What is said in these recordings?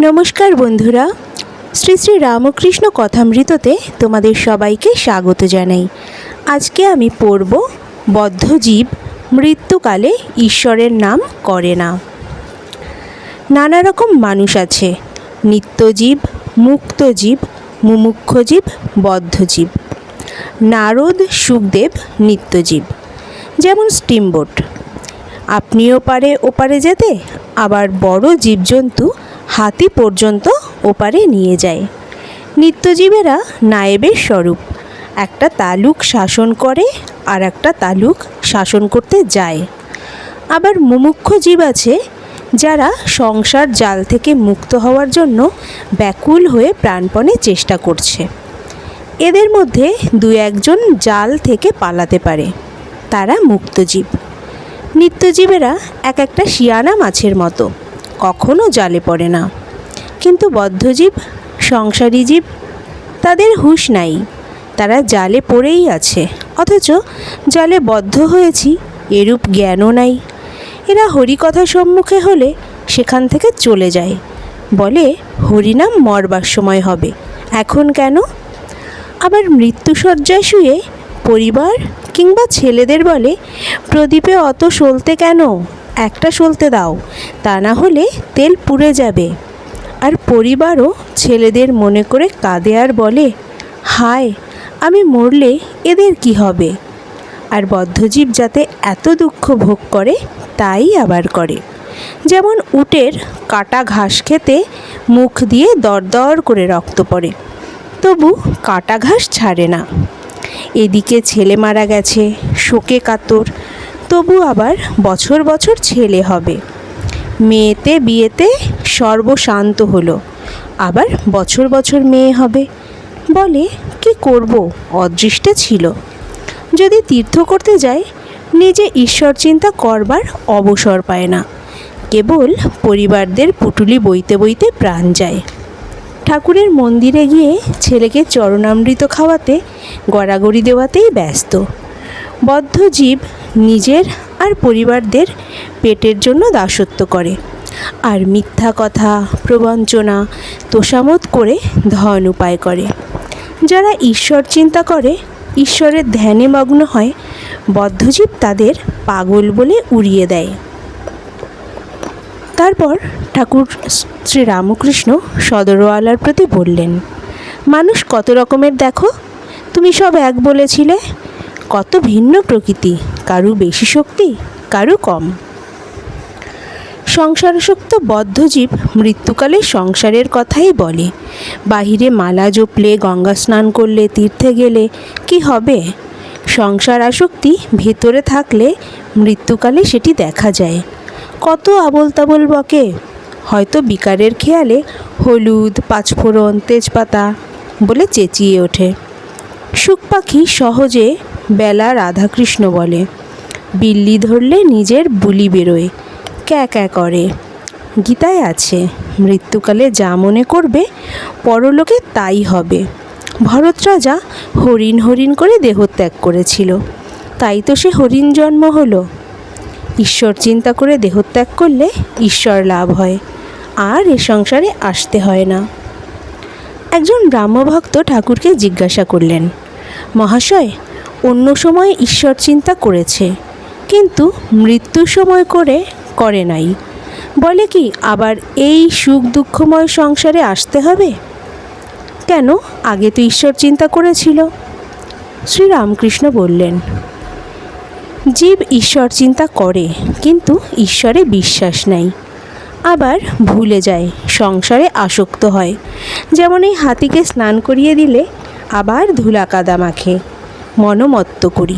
নমস্কার বন্ধুরা। শ্রী শ্রী রামকৃষ্ণ কথামৃততে তোমাদের সবাইকে স্বাগত জানাই। আজকে আমি পড়ব বদ্ধজীব মৃত্যুকালে ঈশ্বরের নাম করে না। নানা রকম মানুষ আছে, নিত্যজীব, মুক্তজীব, মুমুক্ষজীব, বদ্ধজীব। নারদ, সুখদেব, নিত্যজীব। যেমন স্টিমবোট। আপনি পারে, ওপারে যেতে, আবার বড় জীবজন্তু হাতি পর্যন্ত ওপারে নিয়ে যায়। নিত্যজীবেরা নায়েবের স্বরূপ। একটা তালুক শাসন করে আর একটা তালুক শাসন করতে যায়। আবার মুমুক্ষ জীব আছে যারা সংসার জাল থেকে মুক্ত হওয়ার জন্য ব্যাকুল হয়ে প্রাণপণে চেষ্টা করছে। এদের মধ্যে দু একজন জাল থেকে পালাতে পারে। তারা মুক্তজীব নিত্যজীবেরা এক একটা শিয়ানা মাছের মতো। কখনো জালে পড়ে না। কিন্তু বদ্ধজীব, সংসারী জীব তাদের হুঁশ নাই। তারা জালে পড়েই আছে। অথচ জালে বদ্ধ হয়েছি, এরূপ জ্ঞানও নাই। এরা হরিকথা সম্মুখে হলে সেখান থেকে চলে যায়। বলে, হরিনাম মরবার সময় হবে। এখন কেন? আবার মৃত্যুসজ্জায় শুয়ে পরিবার কিংবা ছেলেদের বলে, প্রদীপে অত সলতে কেন? একটা সলতে দাও, তা না হলে তেল পুড়ে যাবে। আর পরিবারও ছেলেদের মনে করে কাঁদে আর বলে, হায়, আমি মরলে এদের কি হবে? আর বদ্ধজীব যাতে এত দুঃখ ভোগ করে, তাই আবার করে। যেমন উটের কাটা ঘাস খেতে মুখ দিয়ে দরদর করে রক্ত পড়ে, তবু কাটা ঘাস ছাড়ে না। এদিকে ছেলে মারা গেছে, শোকে কাতর তবু আবার বছর বছর ছেলে হবে। মেয়েতে বিয়েতে সর্বশান্ত হলো। আবার বছর বছর মেয়ে হবে। বলে, কি করব? অদৃষ্টে ছিল। যদি তীর্থ করতে যায় নিজে ঈশ্বর চিন্তা করবার অবসর পায় না। কেবল পরিবারদের পুটুলি বইতে বইতে প্রাণ যায়। ঠাকুরের মন্দিরে গিয়ে ছেলেকে চরণামৃত খাওয়াতে, গড়াগড়ি দেওয়াতেই ব্যস্ত। বদ্ধ জীব নিজের আর পরিবারদের পেটের জন্য দাসত্ব করে। আর মিথ্যা কথা, প্রবঞ্চনা তোষামত করে ধন উপায় করে। যারা ঈশ্বর চিন্তা করে, ঈশ্বরের ধ্যানে মগ্ন হয়, বদ্ধজীব তাদের পাগল বলে উড়িয়ে দেয়। তারপর ঠাকুর শ্রী রামকৃষ্ণ সদরওয়ালার প্রতি বললেন, মানুষ কত রকমের দেখো? তুমি সব এক বলেছিলে, কত ভিন্ন প্রকৃতি। কারু বেশি শক্তি, কারু কম। সংসারাসক্ত বদ্ধজীব মৃত্যুকালে সংসারের কথাই বলে। বাহিরে মালা জপলে, গঙ্গা স্নান করলে, তীর্থে গেলে কি হবে? সংসার আসক্তি ভেতরে থাকলে মৃত্যুকালে সেটি দেখা যায়। কত আবল তাবল বকে। হয়তো বিকারের খেয়ালে হলুদ, পাঁচফোড়ন, তেজপাতা বলে চেঁচিয়ে ওঠে। সুখ পাখি সহজে বেলা রাধাকৃষ্ণ বলে। বিল্লি ধরলে নিজের বুলি বেরোয়। ক্যা ক্যা করে। গীতায় আছে, মৃত্যুকালে যা মনে করবে, পরলোকে তাই হবে। ভরত রাজা হরিণ হরিণ করে দেহত্যাগ করেছিল। তাই তো সে হরিণ জন্ম হলো। ঈশ্বর চিন্তা করে দেহত্যাগ করলে ঈশ্বর লাভ হয়, আর এ সংসারে আসতে হয় না। একজন ব্রাহ্মভক্ত ঠাকুরকে জিজ্ঞাসা করলেন, মহাশয়, অন্য সময় ঈশ্বর চিন্তা করেছে কিন্তু মৃত্যুর সময় করে করে নাই। বলে কি, আবার এই সুখ দুঃখময় সংসারে আসতে হবে? কেন? আগে তো ঈশ্বর চিন্তা করেছিল। শ্রীরামকৃষ্ণ বললেন, জীব ঈশ্বর চিন্তা করে, কিন্তু ঈশ্বরে বিশ্বাস নাই। আবার ভুলে যায়, সংসারে আসক্ত হয়। যেমন এই হাতিকে স্নান করিয়ে দিলে, আবার ধুলা কাদা মাখে। মনোমত্ত করি।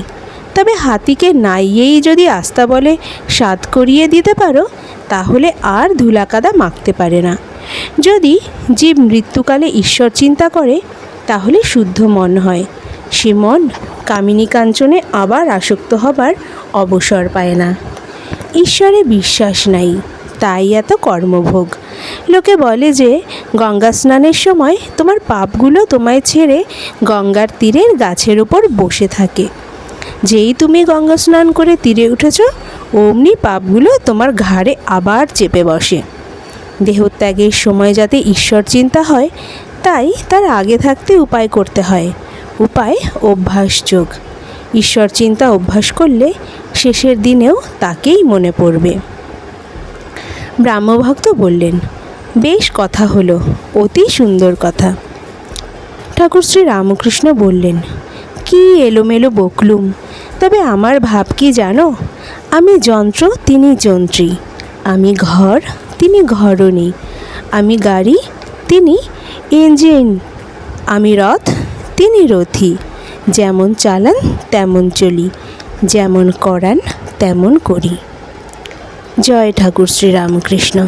তবে হাতিকে নাইয়েই যদি আস্তা বলে স্বাদ করিয়ে দিতে পারো, তাহলে আর ধুলা কাদা মাখতে পারে না। যদি জীব মৃত্যুকালে ঈশ্বর চিন্তা করে, তাহলে শুদ্ধ মন হয়। সে মন কামিনী কাঞ্চনে আবার আসক্ত হবার অবসর পায় না। ঈশ্বরে বিশ্বাস নাই, তাই এত কর্মভোগ। লোকে বলে যে, গঙ্গা স্নানের সময় তোমার পাপগুলো তোমায় ছেড়ে গঙ্গার তীরের গাছের ওপর বসে থাকে। যেই তুমি গঙ্গা স্নান করে তীরে উঠেছ, অমনি পাপগুলো তোমার ঘাড়ে আবার চেপে বসে। দেহত্যাগের সময় যাতে ঈশ্বর চিন্তা হয়, তাই তার আগে থাকতে উপায় করতে হয়। উপায় অভ্যাসযোগ ঈশ্বর চিন্তা অভ্যাস করলে শেষের দিনেও তাকেই মনে পড়বে। ব্রাহ্মভক্ত বললেন, বেশ কথা হলো, অতি সুন্দর কথা। ঠাকুর শ্রী রামকৃষ্ণ বললেন, কি এলোমেলো বকলুম তবে আমার ভাব কি জানো? আমি যন্ত্র, তিনি যন্ত্রী। আমি ঘর, তিনি ঘরণী। আমি গাড়ি, তিনি ইঞ্জিন। আমি রথ, তিনি রথী। যেমন চালান, তেমন চলি। যেমন করান, তেমন করি। জয় ঠাকুর শ্রী রামকৃষ্ণ।